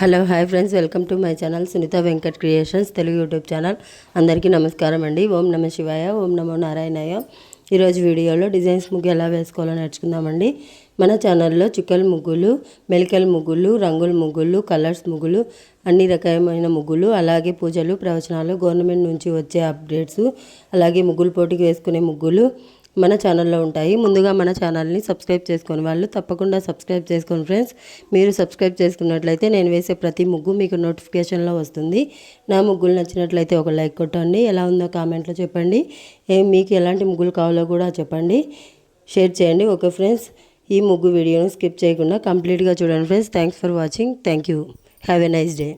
Hello hi friends welcome to my channel Sunitha Venkat creations Telugu YouTube channel. అందరికీ నమస్కారం అండి. ఓం నమ శివాయ ఓం నమో నారాయణాయ. ఈరోజు వీడియోలో డిజైన్స్ ముగ్గు ఎలా వేసుకోవాలో నేర్చుకుందామండి. మన ఛానల్లో చుక్కల ముగ్గులు మెలికల ముగ్గులు రంగుల ముగ్గులు కలర్స్ ముగ్గులు అన్ని రకమైన ముగ్గులు అలాగే పూజలు ప్రవచనాలు గవర్నమెంట్ నుంచి వచ్చే అప్డేట్స్ అలాగే ముగ్గులు పోటీకి వేసుకునే ముగ్గులు మన ఛానల్లో ఉంటాయి. ముందుగా మన ఛానల్ని సబ్స్క్రైబ్ చేసుకుని వాళ్ళు తప్పకుండా సబ్స్క్రైబ్ చేసుకోండి ఫ్రెండ్స్ మీరు సబ్స్క్రైబ్ చేసుకున్నట్లయితే నేను వేసే ప్రతి ముగ్గు మీకు నోటిఫికేషన్లో వస్తుంది. నా ముగ్గులు నచ్చినట్లయితే ఒక లైక్ కొట్టండి. ఎలా ఉందో కామెంట్లో చెప్పండి. ఏం మీకు ఎలాంటి ముగ్గులు కావాలో కూడా చెప్పండి. షేర్ చేయండి. ఓకే ఫ్రెండ్స్ ఈ ముగ్గు వీడియోను స్కిప్ చేయకుండా కంప్లీట్గా చూడండి friends thanks for watching thank you have a nice day